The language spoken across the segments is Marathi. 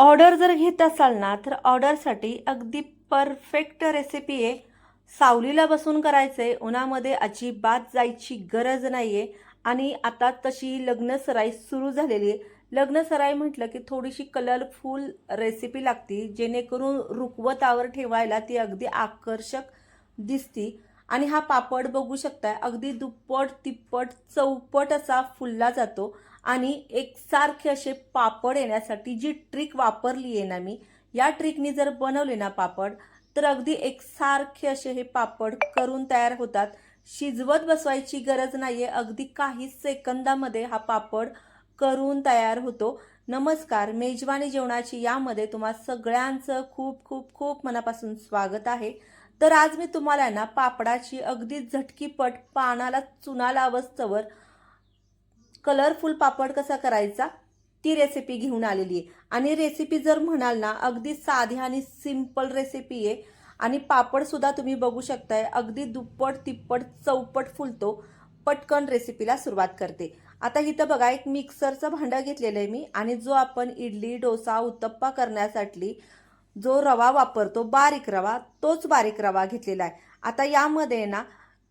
ऑर्डर जर घेत असाल ना तर ऑर्डरसाठी अगदी परफेक्ट रेसिपी आहे. सावलीला बसून करायचं आहे उन्हामध्ये अजिबात जायची गरज नाही आहे आणि आता तशी लग्न सराई सुरू झालेली आहे. लग्न सराई म्हटलं की थोडीशी कलरफुल रेसिपी लागती जेणेकरून रुखवतावर ठेवायला ती अगदी आकर्षक दिसती. आणि हा पापड बघू शकताय अगदी दुप्पट तिप्पट चौपट असा फुलला जातो. आणि एकसारखे असे पापड येण्यासाठी जी ट्रिक वापरली आहे ना मी या ट्रिकनी जर बनवले ना पापड तर अगदी एकसारखे असे हे पापड करून तयार होतात. शिजवत बसवायची गरज नाही आहे अगदी काही सेकंदामध्ये हा पापड करून तयार होतो. नमस्कार मेजवानी जेवणाची यामध्ये तुम्हा सगळ्यांचं खूप खूप खूप मनापासून स्वागत आहे. तर आज मी तुम्हाला ना पापडाची अगदी झटकीपट पानाला चुना लावस्तवर कलरफुल पापड कसा करायचा? ती रेसिपी घेऊन आलेली आहे. आणि रेसिपी जर म्हणाल ना अगदी साधी आणि सिंपल रेसिपी आहे. आणि पापडसुद्धा तुम्ही बघू शकताय अगदी दुप्पट तिप्पट चौपट फुलतो पटकन रेसिपीला सुरुवात करते. आता इथं बघा एक मिक्सरचं भांडं घेतलेलं आहे मी. आणि जो आपण इडली डोसा उत्तप्पा करण्यासाठी जो रवा वापरतो बारीक रवा तोच बारीक रवा घेतलेला आहे. आता यामध्ये ना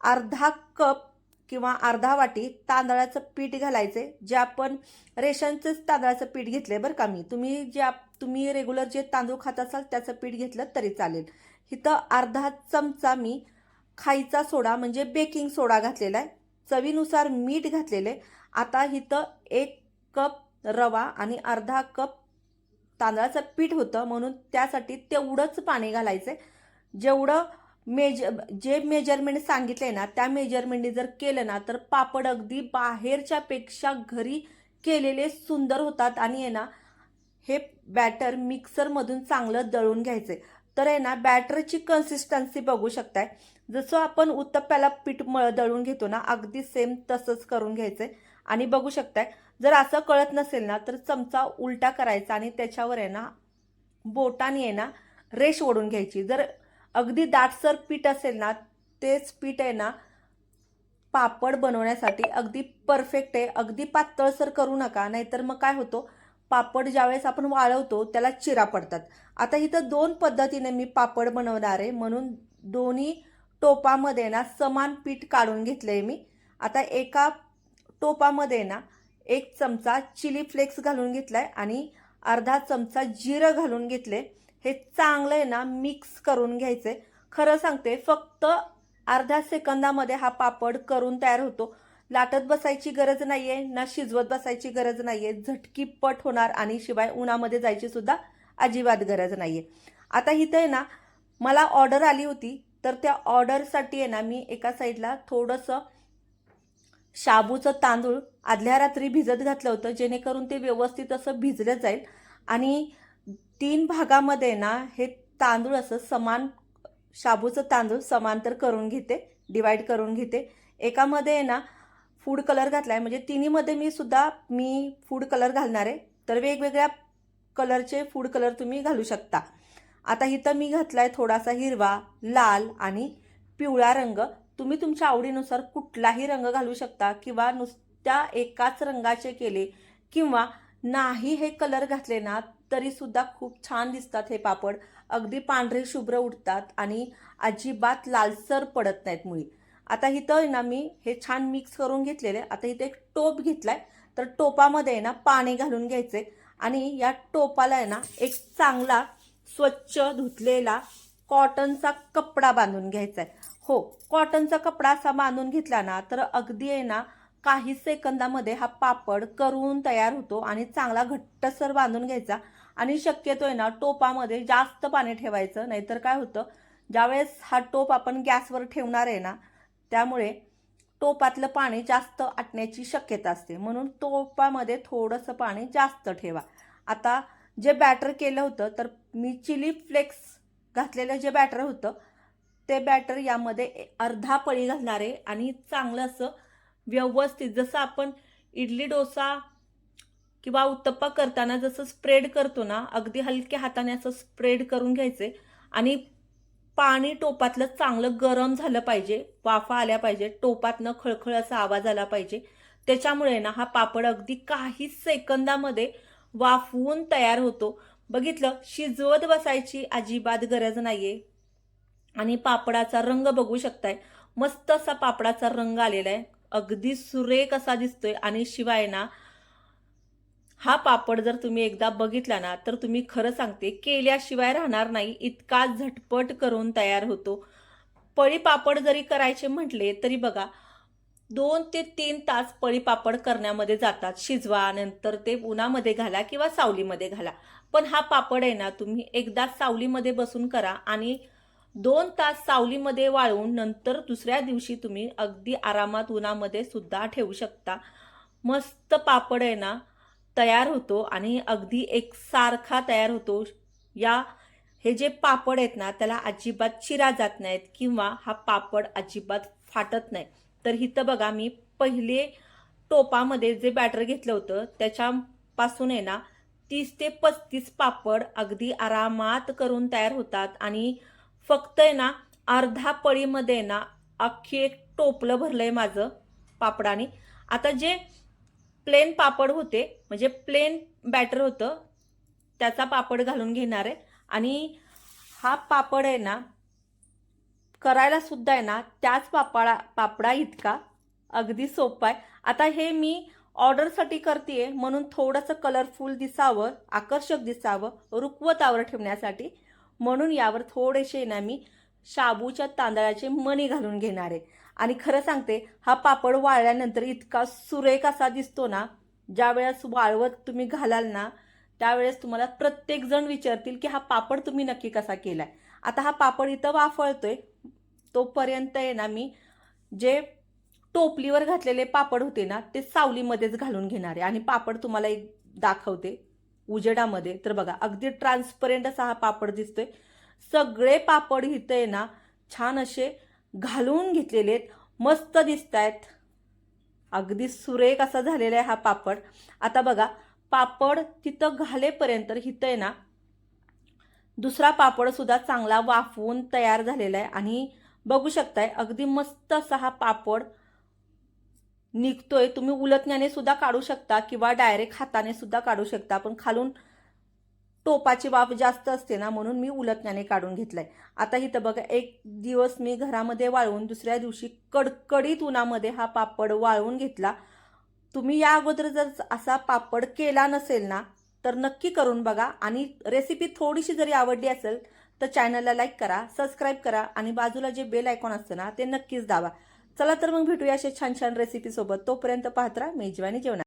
अर्धा कप किंवा अर्धा वाटी तांदळाचं पीठ घालायचे जे आपण रेशनचंच तांदळाचं पीठ घेतलं आहे बरं का मी. तुम्ही जे आप तुम्ही रेग्युलर जे तांदूळ खात असाल त्याचं पीठ घेतलं तरी चालेल. इथं अर्धा चमचा मी खायचा सोडा म्हणजे बेकिंग सोडा घातलेला आहे चवीनुसार मीठ घातलेले आता इथं एक कप रवा आणि अर्धा कप तांदळाचं पीठ होतं म्हणून त्यासाठी तेवढंच पाणी घालायचं जेवढं मेज जे मेजरमेंट सांगितले ना त्या मेजरमेंटने जर केलं ना तर पापड अगदी बाहेरच्या पेक्षा घरी केलेले सुंदर होतात आणि आहे ना हे बॅटर मिक्सरमधून चांगलं दळून घ्यायचे तर आहे ना बॅटरची कन्सिस्टन्सी बघू शकताय. जसं आपण उत्तप्प्याला पीठ मळ दळून घेतो ना अगदी सेम तसंच करून घ्यायचंय. आणि बघू शकताय जर असं कळत नसेल ना तर चमचा उलटा करायचा आणि त्याच्यावर आहे ना बोटाने आहे ना रेश ओढून घ्यायची. जर अगदी दाटसर पीठ असेल ना तेच पीठ आहे ना पापड बनवण्यासाठी अगदी परफेक्ट आहे. अगदी पातळसर करू नका नाहीतर मग काय होतो पापड ज्यावेळेस आपण वाळवतो त्याला चिरा पडतात. आता इथं दोन पद्धतीने मी पापड बनवणार आहे. म्हणून दोन्ही टोपामध्ये ना समान पीठ काढून घेतलं आहे मी. आता एका टोपामध्ये ना एक चमचा चिली फ्लेक्स घालून घेतला आहे आणि अर्धा चमचा जिरं घालून घेतले हे चांगलं आहे ना मिक्स करून घ्यायचे खरं सांगते फक्त अर्ध्या सेकंदामध्ये हा पापड करून तयार होतो. लाटत बसायची गरज नाही आहे ना शिजवत बसायची गरज नाही आहे झटकी झटकीपट होणार आणि शिवाय उन्हामध्ये जायची सुद्धा अजिबात गरज नाही आहे आता इथं आहे ना मला ऑर्डर आली होती तर त्या ऑर्डरसाठी आहे ना मी एका साईडला थोडंसं शाबूचं तांदूळ आदल्या रात्री भिजत घातलं होतं जेणेकरून ते व्यवस्थित असं भिजलं जाईल. आणि तीन भागामध्ये ना हे तांदूळ असं समान शाबूचं तांदूळ समांतर करून घेते डिवाईड करून घेते. एकामध्ये आहे ना फूड कलर घातला आहे म्हणजे तिन्हीमध्ये मी सुद्धा मी फूड कलर घालणार आहे. तर वेगवेगळ्या कलरचे फूड कलर तुम्ही घालू शकता. आता इथं मी घातला आहे थोडासा हिरवा लाल आणि पिवळा रंग. तुम्ही तुमच्या आवडीनुसार कुठलाही रंग घालू शकता किंवा नुसत्या एकाच रंगाचे केले किंवा नाही हे कलर घातले ना तरीसुद्धा खूप छान दिसतात हे पापड. अगदी पांढरे शुभ्र उठतात आणि अजिबात लालसर पडत नाहीत मुळी. आता इथं आहे ना मी हे छान मिक्स करून घेतलेले. आता इथे एक टोप घेतलाय. तर टोपामध्ये आहे ना पाणी घालून घ्यायचे. आणि या टोपाला आहे ना एक चांगला स्वच्छ धुतलेला कॉटनचा कपडा बांधून घ्यायचा आहे हो कॉटनचा कपडा असा बांधून घेतला ना तर अगदी आहे ना काही सेकंदामध्ये हा पापड करून तयार होतो आणि चांगला घट्टसर बांधून घ्यायचा. आणि शक्यतो आहे ना टोपामध्ये जास्त पाणी ठेवायचं. नाहीतर काय होतं ज्यावेळेस हा टोप आपण गॅसवर ठेवणार आहे ना त्यामुळे टोपातलं पाणी जास्त आटण्याची शक्यता असते. म्हणून टोपामध्ये थोडंसं पाणी जास्त ठेवा. आता जे बॅटर केलं होतं तर मी चिली फ्लेक्स घातलेलं जे बॅटर होतं ते बॅटर यामध्ये अर्धा पळी घालणार आहे आणि चांगलं असं व्यवस्थित जसं आपण इडली डोसा किंवा उत्तप्पा करताना जसं स्प्रेड करतो ना अगदी हलक्या हाताने असं स्प्रेड करून घ्यायचे आणि पाणी टोपातलं चांगलं गरम झालं पाहिजे वाफा आल्या पाहिजे टोपातनं खळखळ असा आवाज आला पाहिजे. त्याच्यामुळे ना हा पापड अगदी काही सेकंदामध्ये वाफवून तयार होतो. बघितलं शिजवत बसायची अजिबात गरज नाहीये. आणि पापडाचा रंग बघू शकताय. मस्त असा पापडाचा रंग आलेला आहे. अगदी सुरेख असा दिसतोय. आणि शिवाय ना हा पापड जर तुम्ही एकदा बघितला ना तर तुम्ही खरं सांगते केल्याशिवाय राहणार नाही. इतका झटपट करून तयार होतो. पळी पापड जरी करायचे म्हटले तरी बघा दोन ते तीन तास पळी पापड करण्यामध्ये जातात. शिजवा नंतर ते उन्हामध्ये घाला किंवा सावलीमध्ये घाला. पण हा पापड आहे ना तुम्ही एकदा सावलीमध्ये बसून करा आणि दोन तास सावलीमध्ये वाळवून नंतर दुसऱ्या दिवशी तुम्ही अगदी आरामात उन्हामध्ये सुद्धा ठेवू शकता. मस्त पापड आहे ना तयार होतो आणि अगदी एकसारखा तयार होतो. या हे जे पापड आहेत ना त्याला अजिबात चिरा जात नाहीत किंवा हा पापड अजिबात फाटत नाही. तर इथं बघा मी पहिले टोपामध्ये जे बॅटर घेतलं होतं त्याच्यापासून आहे ना तीस ते पस्तीस पापड अगदी आरामात करून तयार होतात आणि फक्त आहे ना अर्धा पळीमध्ये आहे ना अख्खी एक टोपलं भरलं आहे माझं पापडाने. आता जे प्लेन पापड होते म्हणजे प्लेन बॅटर होतं त्याचा पापड घालून घेणार आहे. आणि हा पापड आहे ना करायला सुद्धा आहे ना त्याच पापडा पापडा इतका अगदी सोपा आहे. आता हे मी ऑर्डरसाठी करते म्हणून थोडंसं कलरफुल दिसावं आकर्षक दिसावं रुकवतावर ठेवण्यासाठी. म्हणून यावर थोडेसे ना मी शाबूच्या तांदळाचे मणी घालून घेणार आहे. आणि खरं सांगते हा पापड वाळल्यानंतर इतका सुरेख असा दिसतो ना ज्या वेळेस वाळवत तुम्ही घालाल ना त्यावेळेस तुम्हाला प्रत्येकजण विचारतील की हा पापड तुम्ही नक्की कसा केलाय. आता हा पापड इथं वाफळतोय तोपर्यंत आहे ना मी जे टोपलीवर घातलेले पापड होते ना ते सावलीमध्येच घालून घेणार आहे. आणि पापड तुम्हाला एक दाखवते. उजेडामध्ये. तर बघा अगदी ट्रान्सपरंट असा हा पापड दिसतोय. सगळे पापड इथे आहे ना छान असे घालून घेतलेले आहेत. मस्त दिसत आहेत अगदी सुरेख असा झालेला आहे हा पापड. आता बघा पापड तिथं घालेपर्यंत हिथं आहे ना दुसरा पापड सुद्धा चांगला वाफवून तयार झालेला आहे. आणि बघू शकताय अगदी मस्त असा हा पापड निघतोय तुम्ही उलटण्याने सुद्धा काढू शकता किंवा डायरेक्ट हाताने सुद्धा काढू शकता. पण खालून टोपाची वाफ जास्त असते ना म्हणून मी उलटण्याने काढून घेतलाय. आता इथं बघा एक दिवस मी घरामध्ये वाळवून दुसऱ्या दिवशी कडकडीत उन्हामध्ये हा पापड वाळवून घेतला. तुम्ही या अगोदर जर असा पापड केला नसेल ना तर नक्की करून बघा. आणि रेसिपी थोडीशी जरी आवडली असेल तर चॅनलला लाईक करा सबस्क्राईब करा आणि बाजूला जे बेल आयकॉन असतं ना ते नक्कीच दाबा. चला तर मग भेटूया असे छान छान रेसिपीसोबत तोपर्यंत पाहत्रा मेजवानी जेवणा